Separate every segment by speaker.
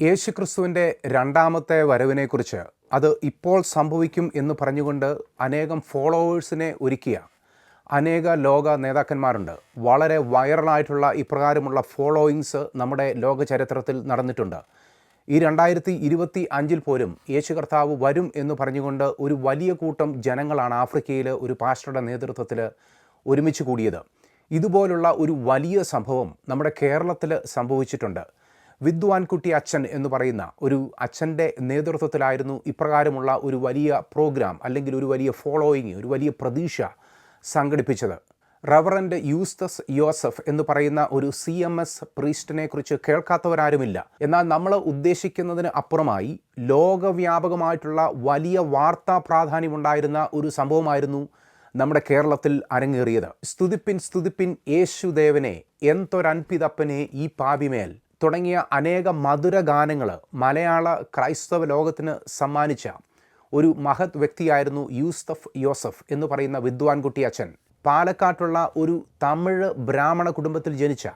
Speaker 1: യേശുക്രിസ്തുവിന്റെ രണ്ടാമത്തെ വരവിനെക്കുറിച്ച് അത് ഇപ്പോൾ സംഭവിക്കും എന്ന് പറഞ്ഞുകൊണ്ട് അനേകം ഫോളോവേഴ്സിനെ ഒരുക്കിയ അനേക ലോക നേതാക്കന്മാരുണ്ട്. വളരെ വൈറലായിട്ടുള്ള ഇപ്രകാരമുള്ള ഫോളോയിങ്സ് നമ്മുടെ ലോക ചരിത്രത്തിൽ നടന്നിട്ടുണ്ട്. ഈ രണ്ടായിരത്തി ഇരുപത്തി അഞ്ചിൽ പോലും യേശു കർത്താവ് വരും എന്ന് പറഞ്ഞുകൊണ്ട് ഒരു വലിയ കൂട്ടം ജനങ്ങളാണ് ആഫ്രിക്കയിൽ ഒരു പാസ്റ്ററുടെ നേതൃത്വത്തിൽ ഒരുമിച്ച് കൂടിയത്. ഇതുപോലുള്ള ഒരു വലിയ സംഭവം നമ്മുടെ കേരളത്തിൽ സംഭവിച്ചിട്ടുണ്ട്. വിദ്വാൻകുട്ടി അച്ഛൻ എന്ന് പറയുന്ന ഒരു അച്ഛന്റെ നേതൃത്വത്തിലായിരുന്നു ഇപ്രകാരമുള്ള ഒരു വലിയ പ്രോഗ്രാം അല്ലെങ്കിൽ ഒരു വലിയ ഫോളോയിങ് ഒരു വലിയ പ്രതീക്ഷ സംഘടിപ്പിച്ചത്. റവറൻഡ് യൂസ്തസ് യോസഫ് എന്ന് പറയുന്ന ഒരു സി എം എസ് പ്രീസ്റ്റിനെ കുറിച്ച് കേൾക്കാത്തവരാരുമില്ല. എന്നാൽ നമ്മൾ ഉദ്ദേശിക്കുന്നതിന് അപ്പുറമായി ലോകവ്യാപകമായിട്ടുള്ള വലിയ വാർത്താ പ്രാധാന്യമുണ്ടായിരുന്ന ഒരു സംഭവമായിരുന്നു നമ്മുടെ കേരളത്തിൽ അരങ്ങേറിയത്. സ്തുതിപ്പിൻ സ്തുതിപ്പിൻ യേശുദേവനെ എന്തൊരൻപിതപ്പനെ ഈ പാപിമേൽ തുടങ്ങിയ അനേക മധുര ഗാനങ്ങൾ മലയാള ക്രൈസ്തവ ലോകത്തിന് സമ്മാനിച്ച ഒരു മഹത് വ്യക്തിയായിരുന്നു യൂസഫ് യോസഫ് എന്ന് പറയുന്ന വിദ്വാൻകുട്ടി അച്ഛൻ. പാലക്കാട്ടുള്ള ഒരു തമിഴ് ബ്രാഹ്മണ കുടുംബത്തിൽ ജനിച്ച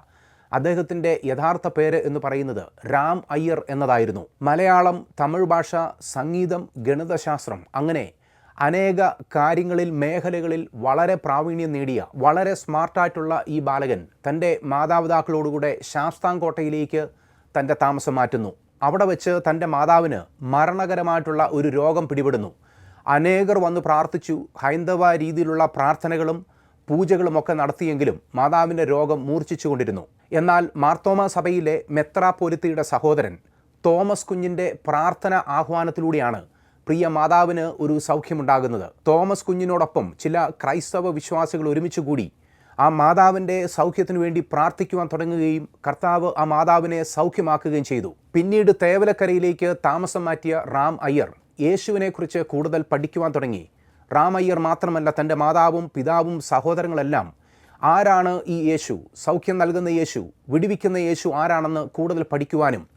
Speaker 1: അദ്ദേഹത്തിന്റെ യഥാർത്ഥ പേര് എന്ന് പറയുന്നത് രാം അയ്യർ എന്നതായിരുന്നു. മലയാളം തമിഴ് ഭാഷ സംഗീതം ഗണിതശാസ്ത്രം അങ്ങനെ അനേക കാര്യങ്ങളിൽ മേഖലകളിൽ വളരെ പ്രാവീണ്യം നേടിയ വളരെ സ്മാർട്ടായിട്ടുള്ള ഈ ബാലകൻ തന്റെ മാതാപിതാക്കളോടുകൂടെ ശാസ്താംകോട്ടയിലേക്ക് തന്റെ താമസം മാറ്റുന്നു. അവിടെ വെച്ച് തന്റെ മാതാവിന് മരണകരമായിട്ടുള്ള ഒരു രോഗം പിടിപെടുന്നു. അനേകർ വന്ന് പ്രാർത്ഥിച്ചു. ഹൈന്ദവ രീതിയിലുള്ള പ്രാർത്ഥനകളും പൂജകളുമൊക്കെ നടത്തിയെങ്കിലും മാതാവിന്റെ രോഗം മൂർച്ഛിച്ചുകൊണ്ടിരുന്നു എന്നാൽ മാർത്തോമ സഭയിലെ മെത്രാപ്പൊലിത്തിയുടെ സഹോദരൻ തോമസ് കുഞ്ഞിന്റെ പ്രാർത്ഥന ആഹ്വാനത്തിലൂടെയാണ് പ്രിയ മാതാവിന് ഒരു സൗഖ്യമുണ്ടാകുന്നത്. തോമസ് കുഞ്ഞിനോടൊപ്പം ചില ക്രൈസ്തവ വിശ്വാസികൾ ഒരുമിച്ച് കൂടി ആ മാതാവിന്റെ സൗഖ്യത്തിനു വേണ്ടി പ്രാർത്ഥിക്കുവാൻ തുടങ്ങുകയും കർത്താവ് ആ മാതാവിനെ സൗഖ്യമാക്കുകയും ചെയ്തു. പിന്നീട് തേവലക്കരയിലേക്ക് താമസം മാറ്റിയ റാം അയ്യർ യേശുവിനെക്കുറിച്ച് കൂടുതൽ പഠിക്കുവാൻ തുടങ്ങി. റാം അയ്യർ മാത്രമല്ല തന്റെ മാതാവും പിതാവും സഹോദരങ്ങളെല്ലാം ആരാണ് ഈ യേശു? സൗഖ്യം നൽകുന്ന യേശു വിടുവിക്കുന്ന യേശു ആരാണെന്ന് കൂടുതൽ പഠിക്കുവാനും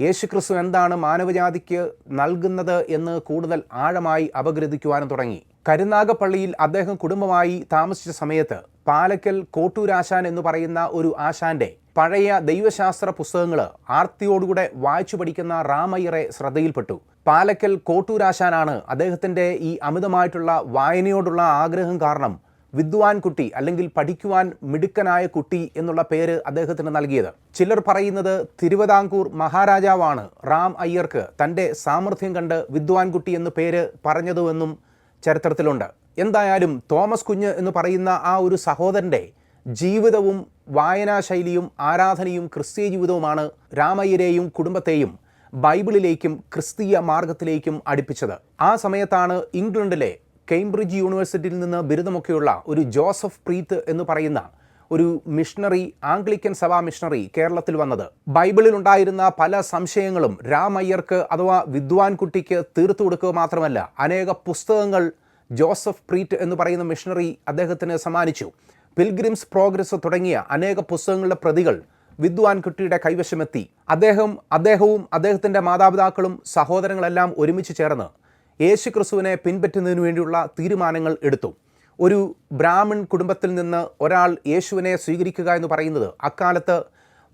Speaker 1: യേശു ക്രിസ്തു എന്താണ് മാനവജാതിക്ക് നൽകുന്നത് എന്ന് കൂടുതൽ ആഴമായി അപഗ്രഥിക്കുവാനും തുടങ്ങി. കരുനാഗപ്പള്ളിയിൽ അദ്ദേഹം കുടുംബമായി താമസിച്ച സമയത്ത് പാലക്കൽ കോട്ടൂരാശാൻ എന്ന് പറയുന്ന ഒരു ആശാന്റെ പഴയ ദൈവശാസ്ത്ര പുസ്തകങ്ങൾ ആർത്തിയോടുകൂടെ വായിച്ചു പഠിക്കുന്ന റാമയ്യറെ ശ്രദ്ധയിൽപ്പെട്ടു. പാലക്കൽ കോട്ടൂരാശാനാണ് അദ്ദേഹത്തിന്റെ ഈ അമിതമായിട്ടുള്ള വായനയോടുള്ള ആഗ്രഹം കാരണം വിദ്വാൻ കുട്ടി അല്ലെങ്കിൽ പഠിക്കുവാൻ മിടുക്കനായ കുട്ടി എന്നുള്ള പേര് അദ്ദേഹത്തിന് നൽകിയത്. ചിലർ പറയുന്നത് തിരുവിതാംകൂർ മഹാരാജാവാണ്. റാം അയ്യർക്ക് തന്റെ സാമർഥ്യം കണ്ട് വിദ്വാൻ കുട്ടി എന്ന് പേര് പറഞ്ഞതുവെന്നും ചരിത്രത്തിലുണ്ട്. എന്തായാലും തോമസ് കുഞ്ഞ് എന്ന് പറയുന്ന ആ ഒരു സഹോദരന്റെ ജീവിതവും വായനാശൈലിയും ആരാധനയും ക്രിസ്തീയ ജീവിതവുമാണ് രാമയ്യരെയും കുടുംബത്തെയും ബൈബിളിലേക്കും ക്രിസ്തീയ മാർഗത്തിലേക്കും അടുപ്പിച്ചത്. ആ സമയത്താണ് ഇംഗ്ലണ്ടിലെ കേംബ്രിഡ്ജ് യൂണിവേഴ്സിറ്റിയിൽ നിന്ന് ബിരുദമൊക്കെയുള്ള ഒരു ജോസഫ് പ്രീത്ത് എന്ന് പറയുന്ന ഒരു മിഷണറി ആംഗ്ലിക്കൻ സഭാ മിഷണറി കേരളത്തിൽ വന്നത്. ബൈബിളിൽ ഉണ്ടായിരുന്ന പല സംശയങ്ങളും രാമയ്യർക്ക് അഥവാ വിദ്വാൻ കുട്ടിക്ക് തീർത്തു കൊടുക്കുക മാത്രമല്ല അനേക പുസ്തകങ്ങൾ ജോസഫ് പ്രീറ്റ് എന്ന് പറയുന്ന മിഷണറി അദ്ദേഹത്തിന് സമ്മാനിച്ചു. പിൽഗ്രിംസ് പ്രോഗ്രസ് തുടങ്ങിയ അനേക പുസ്തകങ്ങളുടെ പ്രതികൾ വിദ്വാൻ കുട്ടിയുടെ കൈവശമെത്തി. അദ്ദേഹം അദ്ദേഹവും അദ്ദേഹത്തിന്റെ മാതാപിതാക്കളും സഹോദരങ്ങളെല്ലാം ഒരുമിച്ച് ചേർന്ന് യേശു ക്രിസ്തുവിനെ പിൻപറ്റുന്നതിന് വേണ്ടിയുള്ള തീരുമാനങ്ങൾ എടുത്തു. ഒരു ബ്രാഹ്മൺ കുടുംബത്തിൽ നിന്ന് ഒരാൾ യേശുവിനെ സ്വീകരിക്കുക എന്ന് പറയുന്നത് അക്കാലത്ത്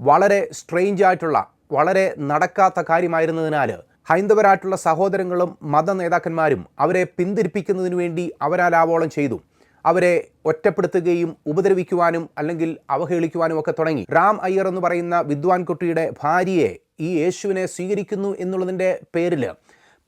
Speaker 1: വളരെ സ്ട്രെയിഞ്ച് ആയിട്ടുള്ള വളരെ നടക്കാത്ത കാര്യമായിരുന്നതിനാൽ ഹൈന്ദവരായിട്ടുള്ള സഹോദരങ്ങളും മത നേതാക്കന്മാരും അവരെ പിന്തിരിപ്പിക്കുന്നതിന് വേണ്ടി അവരാലാവോളം ചെയ്തു. അവരെ ഒറ്റപ്പെടുത്തുകയും ഉപദ്രവിക്കുവാനും അല്ലെങ്കിൽ അവഹേളിക്കുവാനും ഒക്കെ തുടങ്ങി. റാം അയ്യർ എന്ന് പറയുന്ന വിദ്വാൻ കുട്ടിയുടെ ഭാര്യയെ ഈ യേശുവിനെ സ്വീകരിക്കുന്നു എന്നുള്ളതിന്റെ പേരിൽ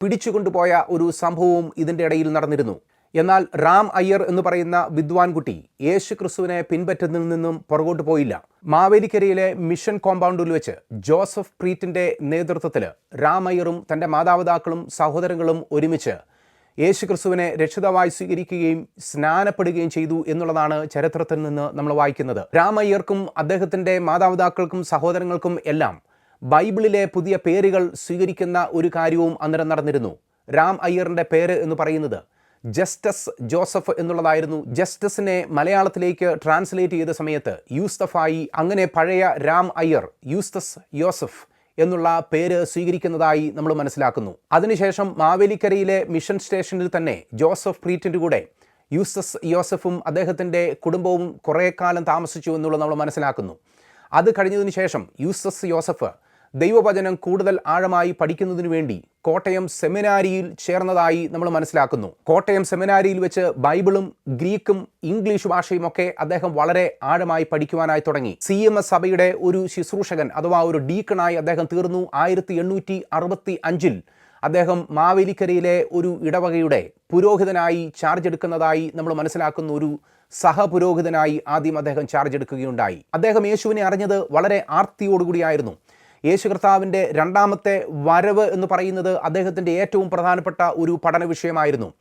Speaker 1: പിടിച്ചുകൊണ്ടുപോയ ഒരു സംഭവവും ഇതിന്റെ ഇടയിൽ നടന്നിരുന്നു. എന്നാൽ റാം അയ്യർ എന്ന് പറയുന്ന വിദ്വാൻകുട്ടി യേശു ക്രിസ്തുവിനെ പിൻപറ്റുന്നതിൽ നിന്നും പുറകോട്ട് പോയില്ല. മാവേലിക്കരയിലെ മിഷൻ കോമ്പൗണ്ടിൽ വെച്ച് ജോസഫ് പ്രീറ്റിന്റെ നേതൃത്വത്തിൽ റാം അയ്യറും തന്റെ മാതാപിതാക്കളും സഹോദരങ്ങളും ഒരുമിച്ച് യേശു ക്രിസ്തുവിനെ രക്ഷിതാവായി സ്വീകരിക്കുകയും സ്നാനപ്പെടുകയും ചെയ്തു എന്നുള്ളതാണ് ചരിത്രത്തിൽ നിന്ന് നമ്മൾ വായിക്കുന്നത്. രാമയ്യർക്കും അദ്ദേഹത്തിന്റെ മാതാപിതാക്കൾക്കും സഹോദരങ്ങൾക്കും എല്ലാം ബൈബിളിലെ പുതിയ പേരുകൾ സ്വീകരിക്കുന്ന ഒരു കാര്യവും അന്നേരം നടന്നിരുന്നു. രാം അയ്യറിന്റെ പേര് എന്ന് പറയുന്നത് ജസ്റ്റസ് ജോസഫ് എന്നുള്ളതായിരുന്നു. ജസ്റ്റസിനെ മലയാളത്തിലേക്ക് ട്രാൻസ്ലേറ്റ് ചെയ്ത സമയത്ത് യൂസ്തഫായി അങ്ങനെ പഴയ രാം അയ്യർ യൂസ്തസ് യോസഫ് എന്നുള്ള പേര് സ്വീകരിക്കുന്നതായി നമ്മൾ മനസ്സിലാക്കുന്നു. അതിനുശേഷം മാവേലിക്കരയിലെ മിഷൻ സ്റ്റേഷനിൽ തന്നെ ജോസഫ് പ്രീറ്റിന്റെ കൂടെ യൂസസ് യോസഫും അദ്ദേഹത്തിന്റെ കുടുംബവും കുറേ കാലം താമസിച്ചു എന്നുള്ളത് നമ്മൾ മനസ്സിലാക്കുന്നു. അത് കഴിഞ്ഞതിന് ശേഷം യൂസസ് യോസഫ് ദൈവവചനം കൂടുതൽ ആഴമായി പഠിക്കുന്നതിനു വേണ്ടി കോട്ടയം സെമിനാരിയിൽ ചേർന്നതായി നമ്മൾ മനസ്സിലാക്കുന്നു. കോട്ടയം സെമിനാരിയിൽ വെച്ച് ബൈബിളും ഗ്രീക്കും ഇംഗ്ലീഷ് ഭാഷയും ഒക്കെ അദ്ദേഹം വളരെ ആഴമായി പഠിക്കുവാനായി തുടങ്ങി. സി എം എസ് സഭയുടെ ഒരു ശുശ്രൂഷകൻ അഥവാ ഒരു ഡീക്കണായി അദ്ദേഹം തീർന്നു ആയിരത്തി എണ്ണൂറ്റി അറുപത്തി അഞ്ചിൽ അദ്ദേഹം മാവേലിക്കരയിലെ ഒരു ഇടവകയുടെ പുരോഹിതനായി ചാർജ് എടുക്കുന്നതായി നമ്മൾ മനസ്സിലാക്കുന്ന ഒരു സഹപുരോഹിതനായി ആദ്യം അദ്ദേഹം ചാർജ് എടുക്കുകയുണ്ടായി. അദ്ദേഹം യേശുവിനെ അറിഞ്ഞത് വളരെ ആർത്തിയോടുകൂടിയായിരുന്നു. യേശു കർത്താവിന്റെ രണ്ടാമത്തെ വരവ് എന്ന് പറയുന്നത് അദ്ദേഹത്തിന്റെ ഏറ്റവും പ്രധാനപ്പെട്ട ഒരു പഠന വിഷയമായിരുന്നു.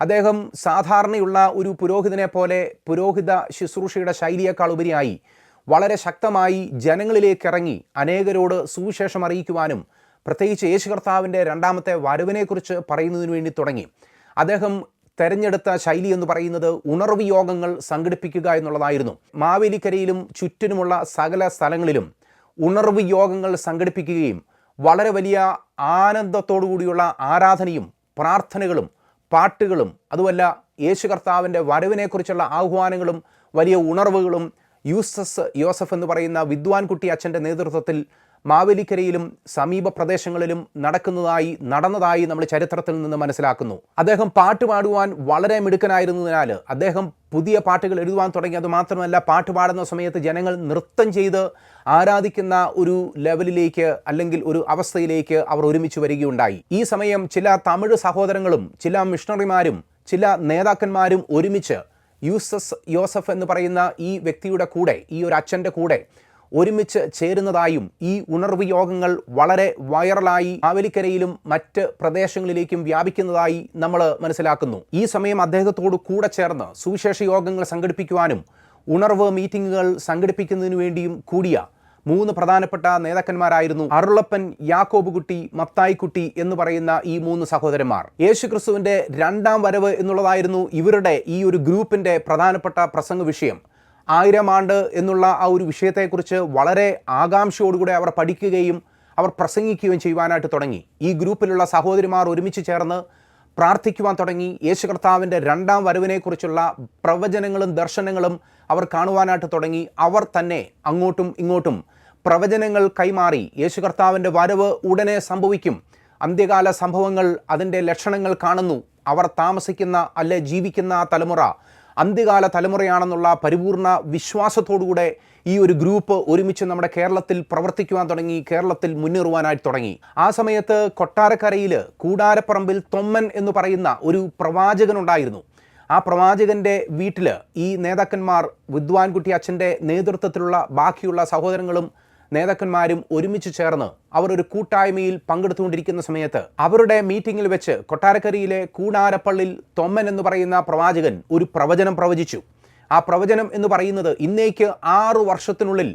Speaker 1: അദ്ദേഹം സാധാരണയുള്ള ഒരു പുരോഹിതനെ പോലെ പുരോഹിത ശുശ്രൂഷയുടെ ശൈലിയേക്കാൾ ഉപരിയായി വളരെ ശക്തമായി ജനങ്ങളിലേക്ക് ഇറങ്ങി അനേകരോട് സുവിശേഷം അറിയിക്കുവാനും പ്രത്യേകിച്ച് യേശു കർത്താവിന്റെ രണ്ടാമത്തെ വരവിനെക്കുറിച്ച് പറയുന്നതിനു വേണ്ടി തുടങ്ങി. അദ്ദേഹം തെരഞ്ഞെടുത്ത ശൈലി എന്ന് പറയുന്നത് ഉണർവ് യോഗങ്ങൾ സംഘടിപ്പിക്കുക എന്നുള്ളതായിരുന്നു. മാവേലിക്കരയിലും ചുറ്റിനുമുള്ള സകല സ്ഥലങ്ങളിലും ഉണർവ് യോഗങ്ങൾ സംഘടിപ്പിക്കുകയും വളരെ വലിയ ആനന്ദത്തോടു കൂടിയുള്ള ആരാധനയും പ്രാർത്ഥനകളും പാട്ടുകളും അതുമല്ല യേശു കർത്താവിന്റെ വരവിനെക്കുറിച്ചുള്ള ആഹ്വാനങ്ങളും വലിയ ഉണർവുകളും യൂസസ് യോസഫ് എന്ന് പറയുന്ന വിദ്വാൻ കുട്ടി അച്ഛന്റെ നേതൃത്വത്തിൽ മാവേലിക്കരയിലും സമീപ പ്രദേശങ്ങളിലും നടക്കുന്നതായി നടന്നതായി നമ്മൾ ചരിത്രത്തിൽ നിന്ന് മനസ്സിലാക്കുന്നു. അദ്ദേഹം പാട്ട് പാടുവാൻ വളരെ മിടുക്കനായിരുന്നതിനാൽ അദ്ദേഹം പുതിയ പാട്ടുകൾ എഴുതുവാൻ തുടങ്ങി. അത് മാത്രമല്ല പാട്ട് പാടുന്ന സമയത്ത് ജനങ്ങൾ നൃത്തം ചെയ്ത് ആരാധിക്കുന്ന ഒരു ലെവലിലേക്ക് അല്ലെങ്കിൽ ഒരു അവസ്ഥയിലേക്ക് അവർ ഒരുമിച്ച് വരികയുണ്ടായി. ഈ സമയം ചില തമിഴ് സഹോദരങ്ങളും ചില മിഷണറിമാരും ചില നേതാക്കന്മാരും ഒരുമിച്ച് യൂസസ് യോസഫ് എന്ന് പറയുന്ന ഈ വ്യക്തിയുടെ കൂടെ ഈ ഒരു അച്ഛന്റെ കൂടെ ഒരുമിച്ച് ചേരുന്നതായും ഈ ഉണർവ് യോഗങ്ങൾ വളരെ വൈറലായി ആവലിക്കരയിലും മറ്റ് പ്രദേശങ്ങളിലേക്കും വ്യാപിക്കുന്നതായി നമ്മൾ മനസ്സിലാക്കുന്നു. ഈ സമയം അദ്ദേഹത്തോട് കൂടെ ചേർന്ന് സുവിശേഷ യോഗങ്ങൾ സംഘടിപ്പിക്കുവാനും ഉണർവ് മീറ്റിങ്ങുകൾ സംഘടിപ്പിക്കുന്നതിനു വേണ്ടിയും കൂടിയ മൂന്ന് പ്രധാനപ്പെട്ട നേതാക്കന്മാരായിരുന്നു അരുളപ്പൻ യാക്കോബ് കുട്ടി മത്തായിക്കുട്ടി എന്ന് പറയുന്ന ഈ മൂന്ന് സഹോദരന്മാർ. യേശു ക്രിസ്തുവിന്റെ രണ്ടാം വരവ് എന്നുള്ളതായിരുന്നു ഇവരുടെ ഈ ഒരു ഗ്രൂപ്പിന്റെ പ്രധാനപ്പെട്ട പ്രസംഗ വിഷയം. ആയിരം ആണ്ട് എന്നുള്ള ആ ഒരു വിഷയത്തെക്കുറിച്ച് വളരെ ആകാംക്ഷയോടുകൂടെ അവർ പഠിക്കുകയും അവർ പ്രസംഗിക്കുകയും ചെയ്യുവാനായിട്ട് തുടങ്ങി. ഈ ഗ്രൂപ്പിലുള്ള സഹോദരിമാർ ഒരുമിച്ച് ചേർന്ന് പ്രാർത്ഥിക്കുവാൻ തുടങ്ങി. യേശു കർത്താവിന്റെ രണ്ടാം വരവിനെക്കുറിച്ചുള്ള പ്രവചനങ്ങളും ദർശനങ്ങളും അവർ കാണുവാനായിട്ട് തുടങ്ങി. അവർ തന്നെ അങ്ങോട്ടും ഇങ്ങോട്ടും പ്രവചനങ്ങൾ കൈമാറി. യേശു കർത്താവിന്റെ വരവ് ഉടനെ സംഭവിക്കും. അന്ത്യകാല സംഭവങ്ങൾ അതിന്റെ ലക്ഷണങ്ങൾ കാണുന്നു. അവർ താമസിക്കുന്ന അല്ലെ ജീവിക്കുന്ന തലമുറ അന്ത്യകാല തലമുറയാണെന്നുള്ള പരിപൂർണ വിശ്വാസത്തോടുകൂടെ ഈ ഒരു ഗ്രൂപ്പ് ഒരുമിച്ച് നമ്മുടെ കേരളത്തിൽ പ്രവർത്തിക്കുവാൻ തുടങ്ങി കേരളത്തിൽ മുന്നേറുവാനായി തുടങ്ങി. ആ സമയത്ത് കൊട്ടാരക്കരയിൽ കൂടാരപ്പറമ്പിൽ തൊമ്മൻ എന്ന് പറയുന്ന ഒരു പ്രവാചകനുണ്ടായിരുന്നു. ആ പ്രവാചകന്റെ വീട്ടിൽ ഈ നേതാക്കന്മാർ വിദ്വാൻകുട്ടി അച്ഛന്റെ നേതൃത്വത്തിലുള്ള ബാക്കിയുള്ള സഹോദരങ്ങളും നേതാക്കന്മാരും ഒരുമിച്ച് ചേർന്ന് അവർ ഒരു കൂട്ടായ്മയിൽ പങ്കെടുത്തുകൊണ്ടിരിക്കുന്ന സമയത്ത് അവരുടെ മീറ്റിംഗിൽ വെച്ച് കൊട്ടാരക്കരയിലെ കൂടാരപ്പള്ളിൽ തൊമ്മൻ എന്ന് പറയുന്ന പ്രവാചകൻ ഒരു പ്രവചനം പ്രവചിച്ചു. ആ പ്രവചനം എന്ന് പറയുന്നത് ഇന്നേക്ക് ആറു വർഷത്തിനുള്ളിൽ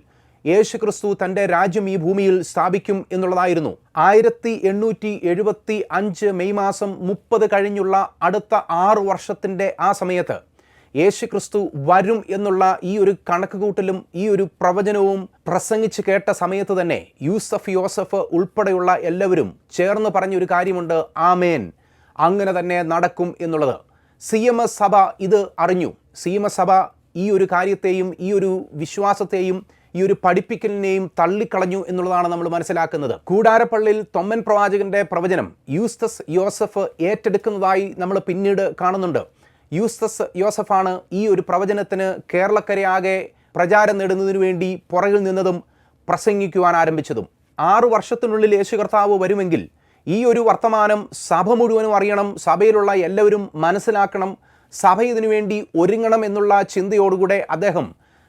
Speaker 1: യേശു ക്രിസ്തു തന്റെ രാജ്യം ഈ ഭൂമിയിൽ സ്ഥാപിക്കും എന്നുള്ളതായിരുന്നു. ആയിരത്തി എണ്ണൂറ്റി എഴുപത്തി അഞ്ച് മെയ് മാസം മുപ്പത് കഴിഞ്ഞുള്ള അടുത്ത ആറു വർഷത്തിന്റെ ആ സമയത്ത് യേശു ക്രിസ്തു വരും എന്നുള്ള ഈ ഒരു കണക്കുകൂട്ടലും ഈ ഒരു പ്രവചനവും പ്രസംഗിച്ച് കേട്ട സമയത്ത് തന്നെ യൂസഫ് യോസഫ് ഉൾപ്പെടെയുള്ള എല്ലാവരും ചേർന്ന് പറഞ്ഞൊരു കാര്യമുണ്ട് ആമേൻ. അങ്ങനെ തന്നെ നടക്കും എന്നുള്ളത്. സി എം എസ് സഭ ഇത് അറിഞ്ഞു. സി എം എസ് സഭ ഈ ഒരു കാര്യത്തെയും ഈ ഒരു വിശ്വാസത്തെയും ഈ ഒരു പഠിപ്പിക്കലിനെയും തള്ളിക്കളഞ്ഞു എന്നുള്ളതാണ് നമ്മൾ മനസ്സിലാക്കുന്നത്. കൂടാരപ്പള്ളിയിൽ തൊമ്മൻ പ്രവാചകന്റെ പ്രവചനം യൂസ്തസ് യോസഫ് ഏറ്റെടുക്കുന്നതായി നമ്മൾ പിന്നീട് കാണുന്നുണ്ട്. യൂസ്തസ് യോസഫാണ് ഈ ഒരു പ്രവചനത്തിന് കേരളക്കരയാകെ പ്രചാരം നേടുന്നതിനു വേണ്ടി പുറകിൽ നിന്നതും പ്രസംഗിക്കുവാൻ ആരംഭിച്ചതും. ആറു വർഷത്തിനുള്ളിൽ യേശു കർത്താവ് വരുമെങ്കിൽ ഈ ഒരു വർത്തമാനം സഭ മുഴുവനും അറിയണം സഭയിലുള്ള എല്ലാവരും മനസ്സിലാക്കണം സഭ ഇതിനു വേണ്ടി ഒരുങ്ങണം എന്നുള്ള ചിന്തയോടുകൂടെ അദ്ദേഹം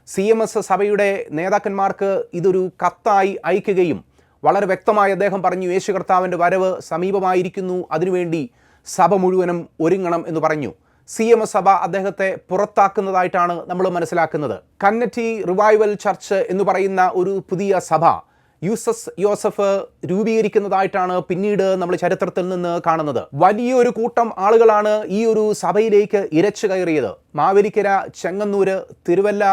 Speaker 1: സി എം എസ് സഭയുടെ നേതാക്കന്മാർക്ക് ഇതൊരു കത്തായി അയക്കുകയും വളരെ വ്യക്തമായി അദ്ദേഹം പറഞ്ഞു യേശു കർത്താവിന്റെ വരവ് സമീപമായിരിക്കുന്നു അതിനുവേണ്ടി സഭ മുഴുവനും ഒരുങ്ങണം എന്ന് പറഞ്ഞു. സി എം എസ് സഭ അദ്ദേഹത്തെ പുറത്താക്കുന്നതായിട്ടാണ് നമ്മൾ മനസ്സിലാക്കുന്നത്. കന്നറ്റി റിവൈവൽ ചർച്ച് എന്ന് പറയുന്ന ഒരു പുതിയ സഭ യൂസസ് യോസഫ് രൂപീകരിക്കുന്നതായിട്ടാണ് പിന്നീട് നമ്മൾ ചരിത്രത്തിൽ നിന്ന് കാണുന്നത്. വലിയൊരു കൂട്ടം ആളുകളാണ് ഈ ഒരു സഭയിലേക്ക് ഇരച്ചു കയറിയത്. മാവേലിക്കര ചെങ്ങന്നൂര് തിരുവല്ല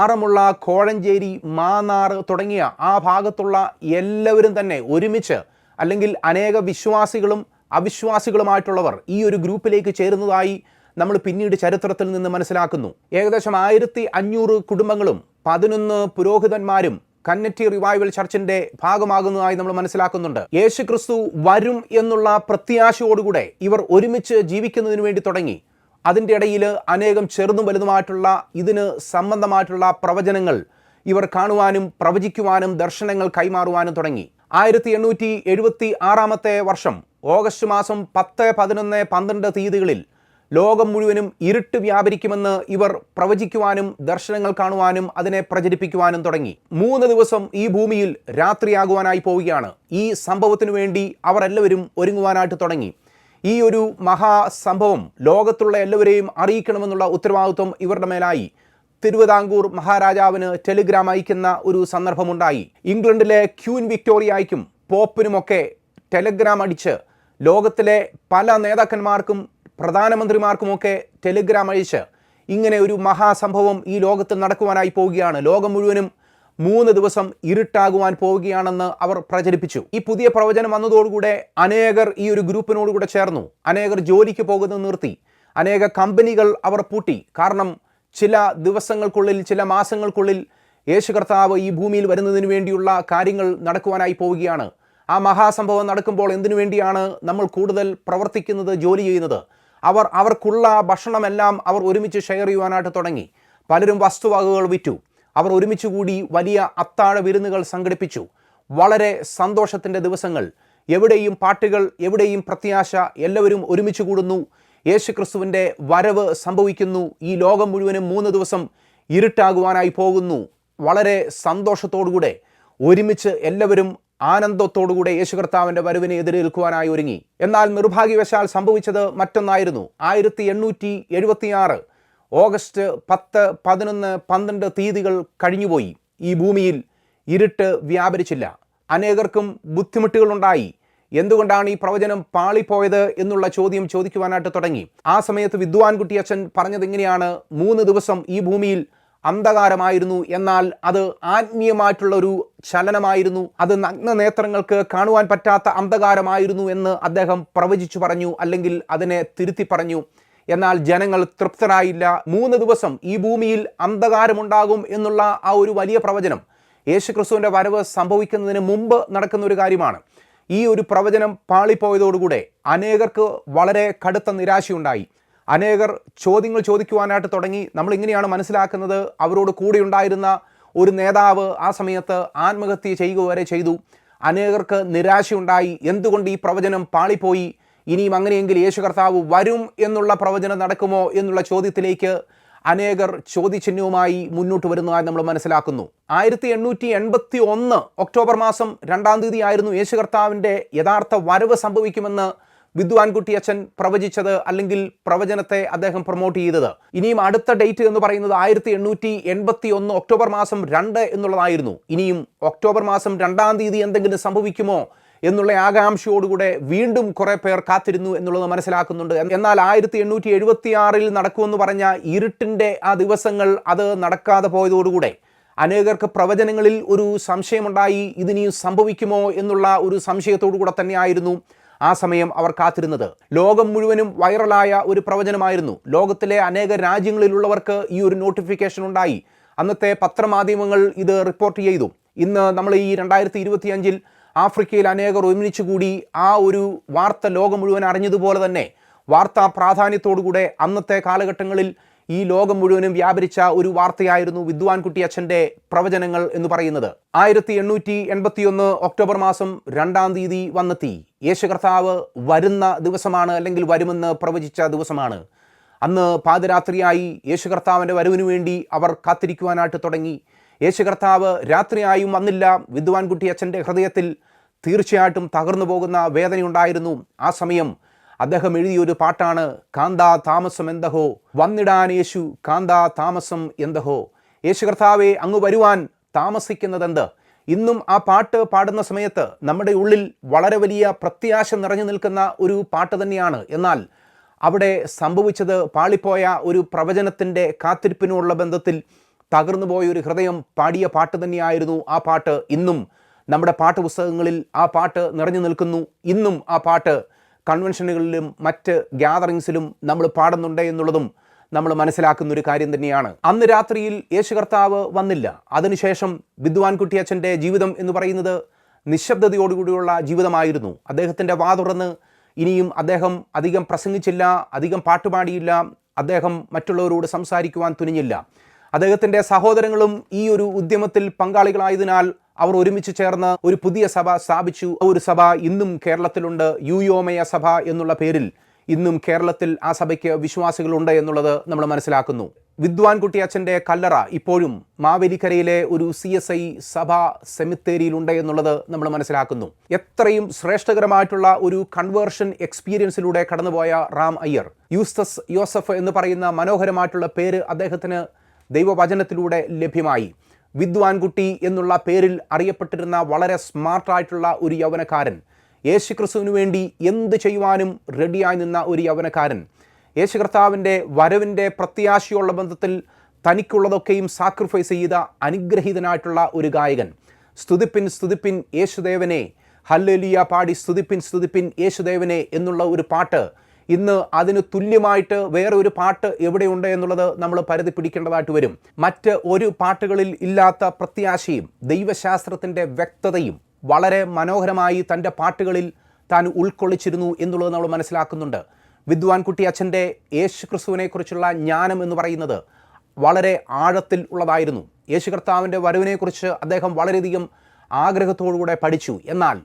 Speaker 1: ആറമുള്ള കോഴഞ്ചേരി മാന്നാർ തുടങ്ങിയ ആ ഭാഗത്തുള്ള എല്ലാവരും തന്നെ ഒരുമിച്ച് അല്ലെങ്കിൽ അനേക വിശ്വാസികളും അവിശ്വാസികളുമായിട്ടുള്ളവർ ഈ ഒരു ഗ്രൂപ്പിലേക്ക് ചേരുന്നതായി നമ്മൾ പിന്നീട് ചരിത്രത്തിൽ നിന്ന് മനസ്സിലാക്കുന്നു. ഏകദേശം ആയിരത്തി അഞ്ഞൂറ് കുടുംബങ്ങളും പതിനൊന്ന് പുരോഹിതന്മാരും കന്നറ്റി റിവൈവൽ ചർച്ചിന്റെ ഭാഗമാകുന്നതായി നമ്മൾ മനസ്സിലാക്കുന്നുണ്ട്. യേശു ക്രിസ്തു വരും എന്നുള്ള പ്രത്യാശയോടുകൂടെ ഇവർ ഒരുമിച്ച് ജീവിക്കുന്നതിന് വേണ്ടി തുടങ്ങി. അതിന്റെ ഇടയിൽ അനേകം ചെറുതും വലുതുമായിട്ടുള്ള ഇതിന് സംബന്ധമായിട്ടുള്ള പ്രവചനങ്ങൾ ഇവർ കാണുവാനും പ്രവചിക്കുവാനും ദർശനങ്ങൾ കൈമാറുവാനും തുടങ്ങി. ആയിരത്തി എണ്ണൂറ്റി എഴുപത്തി ആറാമത്തെ വർഷം ഓഗസ്റ്റ് മാസം പത്ത് പതിനൊന്ന് പന്ത്രണ്ട് തീയതികളിൽ ലോകം മുഴുവനും ഇരുട്ട് വ്യാപരിക്കുമെന്ന് ഇവർ പ്രവചിക്കുവാനും ദർശനങ്ങൾ കാണുവാനും അതിനെ പ്രചരിപ്പിക്കുവാനും തുടങ്ങി. മൂന്ന് ദിവസം ഈ ഭൂമിയിൽ രാത്രിയാകുവാനായി പോവുകയാണ്. ഈ സംഭവത്തിനു വേണ്ടി അവർ എല്ലാവരും ഒരുങ്ങുവാനായിട്ട് തുടങ്ങി. ഈ ഒരു മഹാസംഭവം ലോകത്തുള്ള എല്ലാവരെയും അറിയിക്കണമെന്നുള്ള ഉത്തരവാദിത്വം ഇവരുടെ മേലായി. തിരുവിതാംകൂർ മഹാരാജാവിന് ടെലിഗ്രാം അയക്കുന്ന ഒരു സന്ദർഭമുണ്ടായി. ഇംഗ്ലണ്ടിലെ ക്യൂൻ വിക്ടോറിയയ്ക്കും പോപ്പിനുമൊക്കെ ടെലിഗ്രാം അടിച്ച് ലോകത്തിലെ പല നേതാക്കന്മാർക്കും പ്രധാനമന്ത്രിമാർക്കുമൊക്കെ ടെലിഗ്രാം അയച്ച് ഇങ്ങനെ ഒരു മഹാസംഭവം ഈ ലോകത്ത് നടക്കുവാനായി പോവുകയാണ്. ലോകം മുഴുവനും മൂന്ന് ദിവസം ഇരുട്ടാകുവാൻ പോവുകയാണെന്ന് അവർ പ്രചരിപ്പിച്ചു. ഈ പുതിയ പ്രവചനം വന്നതോടുകൂടെ അനേകർ ഈ ഒരു ഗ്രൂപ്പിനോടുകൂടെ ചേർന്നു. അനേകർ ജോലിക്ക് പോകുന്നത് നിർത്തി. അനേക കമ്പനികൾ അവർ പൂട്ടി. കാരണം ചില ദിവസങ്ങൾക്കുള്ളിൽ ചില മാസങ്ങൾക്കുള്ളിൽ യേശു കർത്താവ് ഈ ഭൂമിയിൽ വരുന്നതിന് വേണ്ടിയുള്ള കാര്യങ്ങൾ നടക്കുവാനായി പോവുകയാണ്. ആ മഹാസംഭവം നടക്കുമ്പോൾ എന്തിനു വേണ്ടിയാണ് നമ്മൾ കൂടുതൽ പ്രവർത്തിക്കുന്നത് ജോലി ചെയ്യുന്നത്? അവർ അവർക്കുള്ള ഭക്ഷണമെല്ലാം അവർ ഒരുമിച്ച് ഷെയർ ചെയ്യുവാനായിട്ട് തുടങ്ങി. പലരും വസ്തുവകകൾ വിറ്റു. അവർ ഒരുമിച്ച് കൂടി വലിയ അത്താഴ വിരുന്നുകൾ സംഘടിപ്പിച്ചു. വളരെ സന്തോഷത്തിന്റെ ദിവസങ്ങൾ. എവിടെയും പാട്ടുകൾ എവിടെയും പ്രത്യാശ എല്ലാവരും ഒരുമിച്ച് കൂടുന്നു. യേശു ക്രിസ്തുവിന്റെ വരവ് സംഭവിക്കുന്നു. ഈ ലോകം മുഴുവനും മൂന്ന് ദിവസം ഇരുട്ടാകുവാനായി പോകുന്നു. വളരെ സന്തോഷത്തോടുകൂടെ ഒരുമിച്ച് എല്ലാവരും ആനന്ദത്തോടുകൂടെ യേശു കർത്താവിന്റെ വരവിനെ എതിരേൽക്കുവാനായി ഒരുങ്ങി. എന്നാൽ നിർഭാഗ്യവശാൽ സംഭവിച്ചത് മറ്റൊന്നായിരുന്നു. ആയിരത്തി എണ്ണൂറ്റി എഴുപത്തിയാറ് ഓഗസ്റ്റ് പത്ത് പതിനൊന്ന് പന്ത്രണ്ട് തീയതികൾ കഴിഞ്ഞുപോയി. ഈ ഭൂമിയിൽ ഇരുട്ട് വ്യാപരിച്ചില്ല. അനേകർക്കും ബുദ്ധിമുട്ടുകളുണ്ടായി. എന്തുകൊണ്ടാണ് ഈ പ്രവചനം പാളിപ്പോയത് എന്നുള്ള ചോദ്യം ചോദിക്കുവാനായിട്ട് തുടങ്ങി. ആ സമയത്ത് വിദ്വാൻകുട്ടി കുട്ടിയച്ഛൻ പറഞ്ഞത് ഇങ്ങനെയാണ് മൂന്ന് ദിവസം ഈ ഭൂമിയിൽ അന്ധകാരമായിരുന്നു എന്നാൽ അത് ആത്മീയമായിട്ടുള്ള ഒരു ചലനമായിരുന്നു. അത് നഗ്ന നേത്രങ്ങൾക്ക് കാണുവാൻ പറ്റാത്ത അന്ധകാരമായിരുന്നു എന്ന് അദ്ദേഹം പ്രവചിച്ചു പറഞ്ഞു അല്ലെങ്കിൽ അതിനെ തിരുത്തി പറഞ്ഞു. എന്നാൽ ജനങ്ങൾ തൃപ്തരായില്ല. മൂന്ന് ദിവസം ഈ ഭൂമിയിൽ അന്ധകാരമുണ്ടാകും എന്നുള്ള ആ ഒരു വലിയ പ്രവചനം യേശുക്രിസ്തുവിന്റെ വരവ് സംഭവിക്കുന്നതിന് മുമ്പ് നടക്കുന്ന ഒരു കാര്യമാണ്. ഈ ഒരു പ്രവചനം പാളിപ്പോയതോടുകൂടെ അനേകർക്ക് വളരെ കടുത്ത നിരാശയുണ്ടായി. അനേകർ ചോദ്യങ്ങൾ ചോദിക്കുവാനായിട്ട് തുടങ്ങി. നമ്മൾ ഇങ്ങനെയാണ് മനസ്സിലാക്കുന്നത്. അവരോട് കൂടെ ഉണ്ടായിരുന്ന ഒരു നേതാവ് ആ സമയത്ത് ആത്മഹത്യ ചെയ്യുക വരെ ചെയ്തു. അനേകർക്ക് നിരാശയുണ്ടായി. എന്തുകൊണ്ട് ഈ പ്രവചനം പാളിപ്പോയി? ഇനിയും അങ്ങനെയെങ്കിൽ യേശു കർത്താവ് വരും എന്നുള്ള പ്രവചനം നടക്കുമോ എന്നുള്ള ചോദ്യത്തിലേക്ക് അനേകർ ചോദ്യചിഹ്നവുമായി മുന്നോട്ട് വരുന്നതായി നമ്മൾ മനസ്സിലാക്കുന്നു. ആയിരത്തി എണ്ണൂറ്റി എൺപത്തി ഒന്ന് ഒക്ടോബർ മാസം രണ്ടാം തീയതി ആയിരുന്നു യേശു കർത്താവിന്റെ യഥാർത്ഥ വരവ് സംഭവിക്കുമെന്ന് വിദ്വാൻകുട്ടി അച്ഛൻ പ്രവചിച്ചത് അല്ലെങ്കിൽ പ്രവചനത്തെ അദ്ദേഹം പ്രൊമോട്ട് ചെയ്തത്. ഇനിയും അടുത്ത ഡേറ്റ് എന്ന് പറയുന്നത് ആയിരത്തി എണ്ണൂറ്റി എൺപത്തി ഒന്ന് ഒക്ടോബർ മാസം രണ്ട് എന്നുള്ളതായിരുന്നു. ഇനിയും ഒക്ടോബർ മാസം രണ്ടാം തീയതി എന്തെങ്കിലും സംഭവിക്കുമോ എന്നുള്ള ആകാംക്ഷയോടുകൂടെ വീണ്ടും കുറെ പേർ കാത്തിരുന്നു എന്നുള്ളത് മനസ്സിലാക്കുന്നുണ്ട്. എന്നാൽ ആയിരത്തി എണ്ണൂറ്റി എഴുപത്തി ആറിൽ നടക്കുമെന്ന് പറഞ്ഞ ഇരുട്ടിന്റെ ആ ദിവസങ്ങൾ അത് നടക്കാതെ പോയതോടുകൂടെ അനേകർക്ക് പ്രവചനങ്ങളിൽ ഒരു സംശയമുണ്ടായി. ഇതിനിയും സംഭവിക്കുമോ എന്നുള്ള ഒരു സംശയത്തോടു കൂടെ തന്നെയായിരുന്നു. ആ സമയം അവർ കാത്തിരുന്നത്. ലോകം മുഴുവനും വൈറലായ ഒരു പ്രവചനമായിരുന്നു. ലോകത്തിലെ അനേക രാജ്യങ്ങളിലുള്ളവർക്ക് ഈ ഒരു നോട്ടിഫിക്കേഷൻ ഉണ്ടായി. അന്നത്തെ പത്രമാധ്യമങ്ങൾ ഇത് റിപ്പോർട്ട് ചെയ്തു. ഇന്ന് നമ്മൾ ഈ രണ്ടായിരത്തി ഇരുപത്തിയഞ്ചിൽ ആഫ്രിക്കയിൽ അനേകർ ഒരുമിച്ചുകൂടി ആ ഒരു വാർത്ത ലോകം മുഴുവൻ അറിഞ്ഞതുപോലെ തന്നെ വാർത്താ പ്രാധാന്യത്തോടുകൂടെ അന്നത്തെ കാലഘട്ടങ്ങളിൽ ഈ ലോകം മുഴുവനും വ്യാപരിച്ച ഒരു വാർത്തയായിരുന്നു വിദ്വാൻ കുട്ടി അച്ഛന്റെ പ്രവചനങ്ങൾ എന്ന് പറയുന്നത്. ആയിരത്തി എണ്ണൂറ്റി എൺപത്തിയൊന്ന് ഒക്ടോബർ മാസം രണ്ടാം തീയതി വന്നെത്തി. യേശു കർത്താവ് വരുന്ന ദിവസമാണ് അല്ലെങ്കിൽ വരുമെന്ന് പ്രവചിച്ച ദിവസമാണ്. അന്ന് പാതിരാത്രിയായി യേശു കർത്താവിന്റെ വരവിനു വേണ്ടി അവർ കാത്തിരിക്കുവാനായിട്ട് തുടങ്ങി. യേശു കർത്താവ് രാത്രിയായും വന്നില്ല. വിദ്വാൻകുട്ടി അച്ഛന്റെ ഹൃദയത്തിൽ തീർച്ചയായിട്ടും തകർന്നു പോകുന്ന വേദനയുണ്ടായിരുന്നു ആ സമയം അദ്ദേഹം എഴുതിയൊരു പാട്ടാണ് കാന്താ താമസം എന്തഹോ? വന്നിടാൻ യേശു കാന്താ താമസം എന്തഹോ? യേശു കർത്താവെ അങ്ങ് വരുവാൻ താമസിക്കുന്നതെന്ത്? ഇന്നും ആ പാട്ട് പാടുന്ന സമയത്ത് നമ്മുടെ ഉള്ളിൽ വളരെ വലിയ പ്രത്യാശ നിറഞ്ഞു നിൽക്കുന്ന ഒരു പാട്ട് തന്നെയാണ്. എന്നാൽ അവിടെ സംഭവിച്ചത് പാളിപ്പോയ ഒരു പ്രവചനത്തിന്റെ കാത്തിരിപ്പിനുള്ള ബന്ധത്തിൽ തകർന്നു പോയ ഒരു ഹൃദയം പാടിയ പാട്ട് തന്നെയായിരുന്നു ആ പാട്ട്. ഇന്നും നമ്മുടെ പാട്ട് പുസ്തകങ്ങളിൽ ആ പാട്ട് നിറഞ്ഞു നിൽക്കുന്നു. ഇന്നും ആ പാട്ട് കൺവെൻഷനുകളിലും മറ്റ് ഗ്യാതറിങ്സിലും നമ്മൾ പാടുന്നുണ്ട് എന്നുള്ളതും നമ്മൾ മനസ്സിലാക്കുന്ന ഒരു കാര്യം തന്നെയാണ്. അന്ന് രാത്രിയിൽ യേശു കർത്താവ് വന്നില്ല. അതിനുശേഷം വിദ്വാൻ കുട്ടിയച്ഛന്റെ ജീവിതം എന്ന് പറയുന്നത് നിശബ്ദതയോടുകൂടിയുള്ള ജീവിതമായിരുന്നു. അദ്ദേഹത്തിന്റെ വാ തുറന്ന് ഇനിയും അദ്ദേഹം അധികം പ്രസംഗിച്ചില്ല അധികം പാട്ടുപാടിയില്ല അദ്ദേഹം മറ്റുള്ളവരോട് സംസാരിക്കുവാൻ തുനിഞ്ഞില്ല. അദ്ദേഹത്തിന്റെ സഹോദരങ്ങളും ഈ ഒരു ഉദ്യമത്തിൽ പങ്കാളികളായതിനാൽ അവർ ഒരുമിച്ച് ചേർന്ന് ഒരു പുതിയ സഭ സ്ഥാപിച്ചു. ഒരു സഭ ഇന്നും കേരളത്തിലുണ്ട്. യുയോമയ സഭ എന്നുള്ള പേരിൽ ഇന്നും കേരളത്തിൽ ആ സഭയ്ക്ക് വിശ്വാസികളുണ്ട് എന്നുള്ളത് നമ്മൾ മനസ്സിലാക്കുന്നു. വിദ്വാൻ കുട്ടിയച്ഛന്റെ കല്ലറ ഇപ്പോഴും മാവേലിക്കരയിലെ ഒരു സി എസ് ഐ സഭ സെമിത്തേരിയിലുണ്ട് എന്നുള്ളത് നമ്മൾ മനസ്സിലാക്കുന്നു. എത്രയും ശ്രേഷ്ഠകരമായിട്ടുള്ള ഒരു കൺവേർഷൻ എക്സ്പീരിയൻസിലൂടെ കടന്നുപോയ റാം അയ്യർ യൂസ്തസ് യോസഫ് എന്ന് പറയുന്ന മനോഹരമായിട്ടുള്ള പേര് അദ്ദേഹത്തിന് ദൈവവചനത്തിലൂടെ ലഭ്യമായി. വിദ്വാൻകുട്ടി എന്നുള്ള പേരിൽ അറിയപ്പെട്ടിരുന്ന വളരെ സ്മാർട്ടായിട്ടുള്ള ഒരു യൗവനക്കാരൻ യേശു ക്രിസ്തുവിന് വേണ്ടി എന്ത് ചെയ്യുവാനും റെഡിയായി നിന്ന ഒരു യൗവനക്കാരൻ. യേശു കർത്താവിന്റെ വരവിന്റെ പ്രത്യാശയുള്ള ബന്ധത്തിൽ തനിക്കുള്ളതൊക്കെയും സാക്രിഫൈസ് ചെയ്ത അനുഗ്രഹീതനായിട്ടുള്ള ഒരു ഗായകൻ. സ്തുതിപ്പിൻ സ്തുതിപ്പിൻ യേശുദേവനെ. ഹല്ലലിയ പാടി സ്തുതിപ്പിൻ സ്തുതിപ്പിൻ യേശുദേവനെ എന്നുള്ള ഒരു പാട്ട്. ഇന്ന് അതിന് തുല്യമായിട്ട് വേറെ ഒരു പാട്ട് എവിടെയുണ്ട് എന്നുള്ളത് നമ്മൾ പരിധി പിടിക്കേണ്ടതായിട്ട് വരും. മറ്റ് ഒരു പാട്ടുകളിൽ ഇല്ലാത്ത പ്രത്യാശയും ദൈവശാസ്ത്രത്തിന്റെ വ്യക്തതയും വളരെ മനോഹരമായി തന്റെ പാട്ടുകളിൽ താൻ ഉൾക്കൊള്ളിച്ചിരുന്നു എന്നുള്ളത് നമ്മൾ മനസ്സിലാക്കുന്നുണ്ട്. വിദ്വാൻ കുട്ടി അച്ഛന്റെ യേശു ക്രിസ്തുവിനെക്കുറിച്ചുള്ള ജ്ഞാനം എന്ന് പറയുന്നത് വളരെ ആഴത്തിൽ ഉള്ളതായിരുന്നു. യേശു കർത്താവിന്റെ വരവിനെക്കുറിച്ച് അദ്ദേഹം വളരെയധികം ആഗ്രഹത്തോടുകൂടെ പഠിച്ചു. എന്നാൽ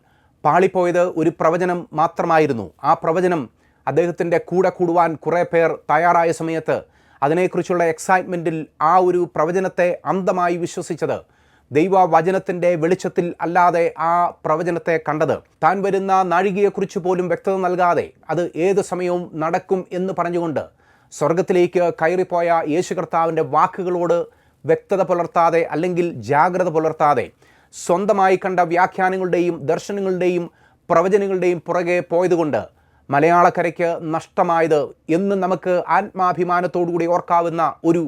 Speaker 1: പാളിപ്പോയത് ഒരു പ്രവചനം മാത്രമായിരുന്നു. ആ പ്രവചനം അദ്ദേഹത്തിന്റെ കൂടെ കൂടുവാൻ കുറേ പേർ തയ്യാറായ സമയത്ത് അതിനെക്കുറിച്ചുള്ള എക്സൈറ്റ്മെന്റിൽ ആ ഒരു പ്രവചനത്തെ അന്ധമായി വിശ്വസിച്ചത് ദൈവവചനത്തിന്റെ വെളിച്ചത്തിൽ അല്ലാതെ ആ പ്രവചനത്തെ കണ്ടത്. താൻ വരുന്ന നാഴികയെക്കുറിച്ച് പോലും വ്യക്തത നൽകാതെ അത് ഏത് സമയവും നടക്കും എന്ന് പറഞ്ഞുകൊണ്ട് സ്വർഗത്തിലേക്ക് കയറിപ്പോയ യേശു കർത്താവിന്റെ വാക്കുകളോട് വ്യക്തത പുലർത്താതെ അല്ലെങ്കിൽ ജാഗ്രത പുലർത്താതെ സ്വന്തമായി കണ്ട വ്യാഖ്യാനങ്ങളുടെയും ദർശനങ്ങളുടെയും പ്രവചനങ്ങളുടെയും പുറകെ പോയതുകൊണ്ട് മലയാളക്കരയ്ക്ക് നഷ്ടമായത് എന്ന് നമുക്ക് ആത്മാഭിമാനത്തോടുകൂടി ഓർക്കാവുന്ന ഒരു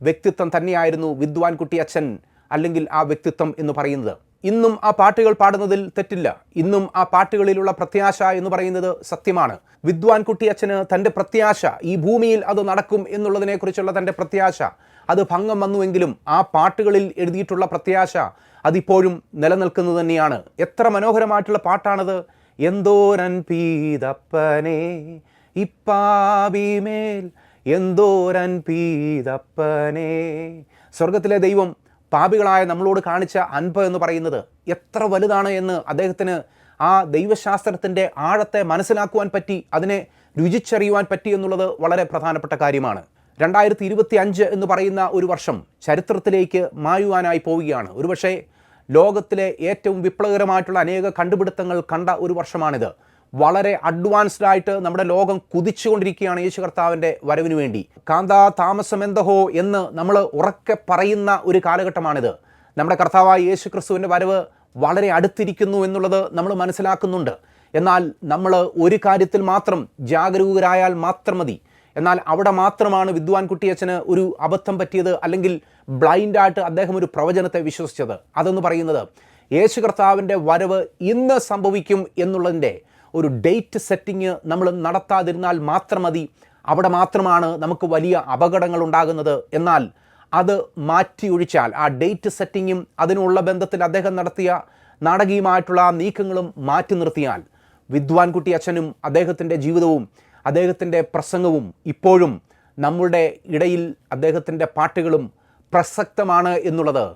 Speaker 1: വ്യക്തിത്വം തന്നെയായിരുന്നു വിദ്വാൻ കുട്ടി അച്ഛൻ അല്ലെങ്കിൽ ആ വ്യക്തിത്വം എന്ന് പറയുന്നത്. ഇന്നും ആ പാട്ടുകൾ പാടുന്നതിൽ തെറ്റില്ല. ഇന്നും ആ പാട്ടുകളിലുള്ള പ്രത്യാശ എന്ന് പറയുന്നത് സത്യമാണ്. വിദ്വാൻ കുട്ടി അച്ഛന് തന്റെ പ്രത്യാശ ഈ ഭൂമിയിൽ അത് നടക്കും എന്നുള്ളതിനെക്കുറിച്ചുള്ള തന്റെ പ്രത്യാശ അത് ഭംഗം വന്നുവെങ്കിലും ആ പാട്ടുകളിൽ എഴുതിയിട്ടുള്ള പ്രത്യാശ അതിപ്പോഴും നിലനിൽക്കുന്നത് തന്നെയാണ്. എത്ര മനോഹരമായിട്ടുള്ള പാട്ടാണത്. എന്തോരൻ പീതപ്പനെ ഇപ്പാവിമേൽ എന്തോരൻ പീതപ്പനെ സ്വർഗത്തിലെ ദൈവം പാപികളായ നമ്മളോട് കാണിച്ച അൻപ എന്ന് പറയുന്നത് എത്ര വലുതാണ് എന്ന് അദ്ദേഹത്തിന് ആ ദൈവശാസ്ത്രത്തിന്റെ ആഴത്തെ മനസ്സിലാക്കുവാൻ പറ്റി അതിനെ രുചിച്ചറിയുവാൻ പറ്റി എന്നുള്ളത് വളരെ പ്രധാനപ്പെട്ട കാര്യമാണ്. രണ്ടായിരത്തി ഇരുപത്തി അഞ്ച് എന്ന് പറയുന്ന ഒരു വർഷം ചരിത്രത്തിലേക്ക് മായുവാനായി പോവുകയാണ്. ഒരുപക്ഷേ ലോകത്തിലെ ഏറ്റവും വിപ്ലവകരമായിട്ടുള്ള അനേക കണ്ടുപിടുത്തങ്ങൾ കണ്ട ഒരു വർഷമാണിത്. വളരെ അഡ്വാൻസ്ഡ് ആയിട്ട് നമ്മുടെ ലോകം കുതിച്ചുകൊണ്ടിരിക്കുകയാണ് യേശു കർത്താവിന്റെ വരവിന് വേണ്ടി. കാന്താ താമസം എന്തഹോ എന്ന് നമ്മൾ ഉറക്കെ പറയുന്ന ഒരു കാലഘട്ടമാണിത്. നമ്മുടെ കർത്താവായ യേശു ക്രിസ്തുവിന്റെ വരവ് വളരെ അടുത്തിരിക്കുന്നു എന്നുള്ളത് നമ്മൾ മനസ്സിലാക്കുന്നുണ്ട്. എന്നാൽ നമ്മൾ ഒരു കാര്യത്തിൽ മാത്രം ജാഗരൂകരായാൽ മാത്രം മതി. എന്നാൽ അവിടെ മാത്രമാണ് വിദ്വാൻ കുട്ടിയച്ഛന് ഒരു അബദ്ധം പറ്റിയത് അല്ലെങ്കിൽ ബ്ലൈൻഡായിട്ട് അദ്ദേഹം ഒരു പ്രവചനത്തെ വിശ്വസിച്ചത്. അതെന്ന് പറയുന്നത് യേശു കർത്താവിന്റെ വരവ് ഇന്ന് സംഭവിക്കും എന്നുള്ളതിന്റെ ഒരു ഡേറ്റ് സെറ്റിങ് നമ്മൾ നടത്താതിരുന്നാൽ മാത്രം മതി. അവിടെ മാത്രമാണ് നമുക്ക് വലിയ അപകടങ്ങൾ ഉണ്ടാകുന്നത്. എന്നാൽ അത് മാറ്റി ഒഴിച്ചാൽ ആ ഡേറ്റ് സെറ്റിങ്ങും അതിനുള്ള ബന്ധത്തിൽ അദ്ദേഹം നടത്തിയ നാടകീയമായിട്ടുള്ള ആ നീക്കങ്ങളും മാറ്റി നിർത്തിയാൽ വിദ്വാൻകുട്ടി അച്ഛനും അദ്ദേഹത്തിന്റെ ജീവിതവും അദ്ദേഹത്തിന്റെ പ്രസംഗവും ഇപ്പോഴും നമ്മളുടെ ഇടയിൽ അദ്ദേഹത്തിന്റെ പാട്ടുകളും പ്രസക്തമാണ് എന്നുള്ളത്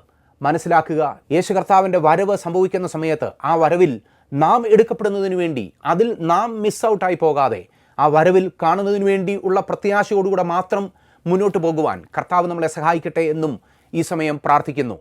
Speaker 1: മനസ്സിലാക്കുക. യേശു കർത്താവിന്റെ വരവ് സംഭവിക്കുന്ന സമയത്ത് ആ വരവിൽ നാം എടുക്കപ്പെടുന്നതിന് വേണ്ടി അതിൽ നാം മിസ് ഔട്ടായി പോകാതെ ആ വരവിൽ കാണുന്നതിന് വേണ്ടി ഉള്ള പ്രത്യാശയോടുകൂടെ മാത്രം മുന്നോട്ട് പോകുവാൻ കർത്താവ് നമ്മളെ സഹായിക്കട്ടെ എന്നും ഈ സമയം പ്രാർത്ഥിക്കുന്നു.